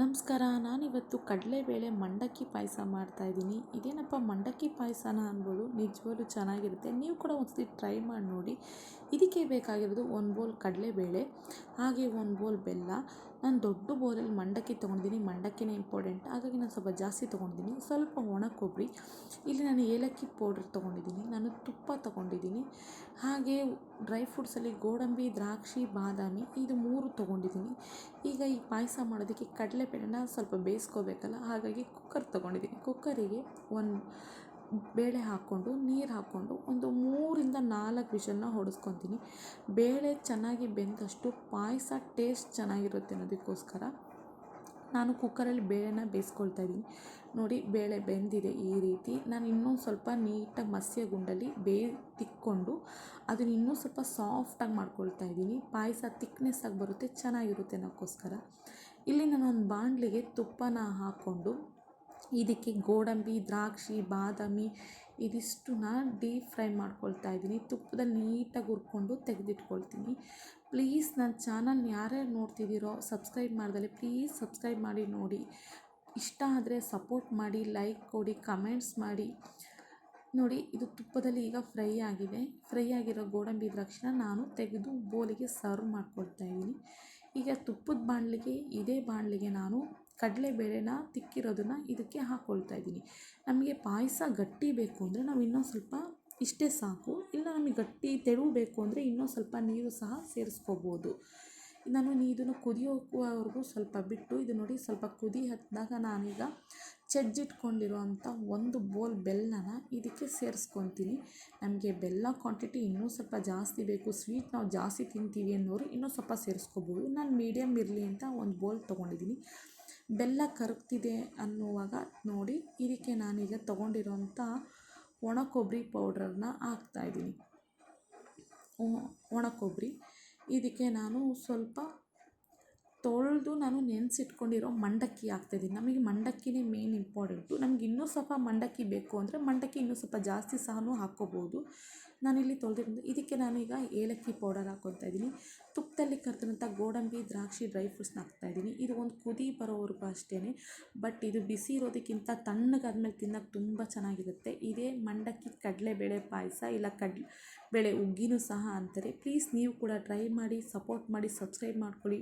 ನಮಸ್ಕಾರ, ನಾನಿವತ್ತು ಕಡಲೆಬೇಳೆ ಮಂಡಕ್ಕಿ ಪಾಯಸ ಮಾಡ್ತಾಯಿದ್ದೀನಿ ಇದೇನಪ್ಪ ಮಂಡಕ್ಕಿ ಪಾಯಸನ ಅನ್ಬೋದು? ನಿಜವಾಗ್ಲೂ ಚೆನ್ನಾಗಿರುತ್ತೆ. ನೀವು ಕೂಡ ಒಂದ್ಸತಿ ಟ್ರೈ ಮಾಡಿ ನೋಡಿ. ಇದಕ್ಕೆ ಬೇಕಾಗಿರೋದು ಒಂದು ಬೋಲ್ ಕಡಲೆಬೇಳೆ ಹಾಗೆ ಒಂದು ಬೋಲ್ ಬೆಲ್ಲ ನಾನು ದೊಡ್ಡ ಬೋರಲ್ಲಿ ಮಂಡಕ್ಕಿ ತೊಗೊಂಡಿದ್ದೀನಿ ಮಂಡಕ್ಕಿನೇ ಇಂಪಾರ್ಟೆಂಟ್ ಹಾಗಾಗಿ ನಾನು ಸ್ವಲ್ಪ ಜಾಸ್ತಿ ತೊಗೊಂಡಿದ್ದೀನಿ ಸ್ವಲ್ಪ ಒಣ ಕೊಬ್ಬರಿ ಇಲ್ಲಿ ನಾನು ಏಲಕ್ಕಿ ಪೌಡ್ರ್ ತೊಗೊಂಡಿದ್ದೀನಿ ನಾನು ತುಪ್ಪ ತೊಗೊಂಡಿದ್ದೀನಿ ಹಾಗೆ ಡ್ರೈ ಫ್ರೂಟ್ಸಲ್ಲಿ ಗೋಡಂಬಿ, ದ್ರಾಕ್ಷಿ, ಬಾದಾಮಿ ಇದು ಮೂರು ತೊಗೊಂಡಿದ್ದೀನಿ ಈಗ ಈ ಪಾಯಸ ಮಾಡೋದಕ್ಕೆ ಕಡಲೆಬೇಳೆನ ಸ್ವಲ್ಪ ಬೇಯಿಸ್ಕೋಬೇಕಲ್ಲ. ಹಾಗಾಗಿ ಕುಕ್ಕರ್ ತೊಗೊಂಡಿದ್ದೀನಿ ಕುಕ್ಕರಿಗೆ ಒಂದು ಬೇಳೆ ಹಾಕ್ಕೊಂಡು, ನೀರು ಹಾಕ್ಕೊಂಡು ಒಂದು ಮೂರಿಂದ ನಾಲ್ಕು ವಿಷನ್ನ ಹೊಡೆಸ್ಕೊತೀನಿ. ಬೇಳೆ ಚೆನ್ನಾಗಿ ಬೆಂದಷ್ಟು ಪಾಯಸ ಟೇಸ್ಟ್ ಚೆನ್ನಾಗಿರುತ್ತೆ ಅನ್ನೋದಕ್ಕೋಸ್ಕರ ನಾನು ಕುಕ್ಕರಲ್ಲಿ ಬೇಳೆನ ಬೇಯಿಸ್ಕೊಳ್ತಾ ಇದ್ದೀನಿ. ನೋಡಿ, ಬೇಳೆ ಬೆಂದಿದೆ ಈ ರೀತಿ. ನಾನು ಇನ್ನೂ ಸ್ವಲ್ಪ ನೀಟಾಗಿ ಮಸ್ಯ ಗುಂಡಲ್ಲಿ ಬೇಯ್, ತಿಕ್ಕೊಂಡು ಅದನ್ನ ಇನ್ನೂ ಸ್ವಲ್ಪ ಸಾಫ್ಟಾಗಿ ಮಾಡ್ಕೊಳ್ತಾ ಇದ್ದೀನಿ. ಪಾಯಸ ಥಿಕ್ನೆಸ್ ಆಗಿ ಬರುತ್ತೆ, ಚೆನ್ನಾಗಿರುತ್ತೆ ಅನ್ನೋಕ್ಕೋಸ್ಕರ. ಇಲ್ಲಿ ನಾನು ಒಂದು ಬಾಣಲಿಗೆ ತುಪ್ಪನ ಹಾಕ್ಕೊಂಡು ಇದಕ್ಕೆ ಗೋಡಂಬಿ, ದ್ರಾಕ್ಷಿ, ಬಾದಾಮಿ ಇದಿಷ್ಟನ್ನ ಡೀಪ್ ಫ್ರೈ ಮಾಡ್ಕೊಳ್ತಾ ಇದ್ದೀನಿ. ತುಪ್ಪದಲ್ಲಿ ನೀಟಾಗಿ ಹುರ್ಕೊಂಡು ತೆಗೆದಿಟ್ಕೊಳ್ತೀನಿ. ಪ್ಲೀಸ್ ನನ್ನ ಚಾನಲ್ ಯಾರ್ಯಾರು ನೋಡ್ತಿದ್ದೀರೋ ಸಬ್ಸ್ಕ್ರೈಬ್ ಮಾಡ್ದಲ್ಲಿ ಪ್ಲೀಸ್ ಸಬ್ಸ್ಕ್ರೈಬ್ ಮಾಡಿ ನೋಡಿ. ಇಷ್ಟ ಆದರೆ ಸಪೋರ್ಟ್ ಮಾಡಿ ಲೈಕ್ ಕೊಡಿ ಕಮೆಂಟ್ಸ್ ಮಾಡಿ. ನೋಡಿ, ಇದು ತುಪ್ಪದಲ್ಲಿ ಈಗ ಫ್ರೈ ಆಗಿದೆ. ಫ್ರೈ ಆಗಿರೋ ಗೋಡಂಬಿ, ದ್ರಾಕ್ಷಿನ ನಾನು ತೆಗೆದು ಬೋಲಿಗೆ ಸರ್ವ್ ಮಾಡ್ಕೊಳ್ತಾ ಇದ್ದೀನಿ. ಈಗ ತುಪ್ಪದ ಬಾಣಲಿಗೆ, ಇದೇ ಬಾಣಲಿಗೆ ನಾನು ಕಡಲೆಬೇಳೆನ ತಿಕ್ಕಿರೋದನ್ನು ಇದಕ್ಕೆ ಹಾಕ್ಕೊಳ್ತಾ ಇದ್ದೀನಿ. ನಮಗೆ ಪಾಯಸ ಗಟ್ಟಿ ಬೇಕು ಅಂದರೆ ನಾವು ಇನ್ನೊಂದು ಸ್ವಲ್ಪ ಇಷ್ಟೇ ಸಾಕು. ಇಲ್ಲ ನಮಗೆ ಗಟ್ಟಿ ತೆಳು ಬೇಕು ಅಂದರೆ ಇನ್ನೂ ಸ್ವಲ್ಪ ನೀರು ಸಹ ಸೇರಿಸ್ಕೋಬೋದು. ನಾನು ಇದನ್ನು ಕುದಿಯೋವರೆಗೂ ಸ್ವಲ್ಪ ಬಿಟ್ಟು, ಇದು ನೋಡಿ ಸ್ವಲ್ಪ ಕುದಿ ಹತ್ತಿದಾಗ ನಾನೀಗ ಜಜ್ಜಿಟ್ಕೊಂಡಿರೋವಂಥ ಒಂದು ಬೋಲ್ ಬೆಲ್ಲನ ಇದಕ್ಕೆ ಸೇರಿಸ್ಕೊತೀನಿ ನಮಗೆ ಬೆಲ್ಲ ಕ್ವಾಂಟಿಟಿ ಇನ್ನೂ ಸ್ವಲ್ಪ ಜಾಸ್ತಿ ಬೇಕು. ಸ್ವೀಟ್ ನಾವು ಜಾಸ್ತಿ ತಿಂತೀವಿ ಅನ್ನೋರು ಇನ್ನೂ ಸ್ವಲ್ಪ ಸೇರಿಸ್ಕೋಬೋದು. ನಾನು ಮೀಡಿಯಮ್ ಇರಲಿ ಅಂತ ಒಂದು ಬೋಲ್ ತೊಗೊಂಡಿದ್ದೀನಿ ಬೆಲ್ಲ ಕರಗ್ತಿದೆ ಅನ್ನುವಾಗ ನೋಡಿ, ಇದಕ್ಕೆ ನಾನೀಗ ತೊಗೊಂಡಿರುವಂಥ ಒಣ ಕೊಬ್ಬರಿ ಪೌಡ್ರನ್ನ ಹಾಕ್ತಾಯಿದ್ದೀನಿ ಒಣ ಕೊಬ್ಬರಿ ಇದಕ್ಕೆ ನಾನು ಸ್ವಲ್ಪ ತೊಳೆದು ನಾನು ನೆನೆಸಿಟ್ಕೊಂಡಿರೋ ಮಂಡಕ್ಕಿ ಹಾಕ್ತಾಯಿದ್ದೀನಿ. ನಮಗೆ ಮಂಡಕ್ಕಿನೇ ಮೇನ್ ಇಂಪಾರ್ಟೆಂಟು ನಮ್ಗೆ ಇನ್ನೂ ಸ್ವಲ್ಪ ಮಂಡಕ್ಕಿ ಬೇಕು ಅಂದರೆ ಮಂಡಕ್ಕಿ ಇನ್ನೂ ಸ್ವಲ್ಪ ಜಾಸ್ತಿ ಸಹ ಹಾಕ್ಕೋಬೋದು. ನಾನಿಲ್ಲಿ ತೊಳೆದಿರೋದು. ಇದಕ್ಕೆ ನಾನೀಗ ಏಲಕ್ಕಿ ಪೌಡರ್ ಹಾಕ್ಕೊತಾ ಇದ್ದೀನಿ ತುಪ್ಪದಲ್ಲಿ ಕರೆದಂಥ ಗೋಡಂಬಿ, ದ್ರಾಕ್ಷಿ ಡ್ರೈ ಫ್ರೂಟ್ಸ್ನ ಹಾಕ್ತಾಯಿದ್ದೀನಿ. ಇದು ಒಂದು ಕುದಿ ಬರೋವರೆಗೂ ಅಷ್ಟೇ ಬಟ್ ಇದು ಬಿಸಿ ಇರೋದಕ್ಕಿಂತ ತಣ್ಣಗಾದ್ಮೇಲೆ ತಿನ್ನೋಕೆ ತುಂಬ ಚೆನ್ನಾಗಿರುತ್ತೆ. ಇದೇ ಮಂಡಕ್ಕಿ ಕಡಲೆಬೇಳೆ ಪಾಯಸ ಇಲ್ಲ ಕಡ್ಲೆ, ಬೇಳೆ ಉಗ್ಗಿನೂ ಸಹ ಅಂತಾರೆ. ಪ್ಲೀಸ್ ನೀವು ಕೂಡ ಟ್ರೈ ಮಾಡಿ ಸಪೋರ್ಟ್ ಮಾಡಿ ಸಬ್ಸ್ಕ್ರೈಬ್ ಮಾಡ್ಕೊಳ್ಳಿ.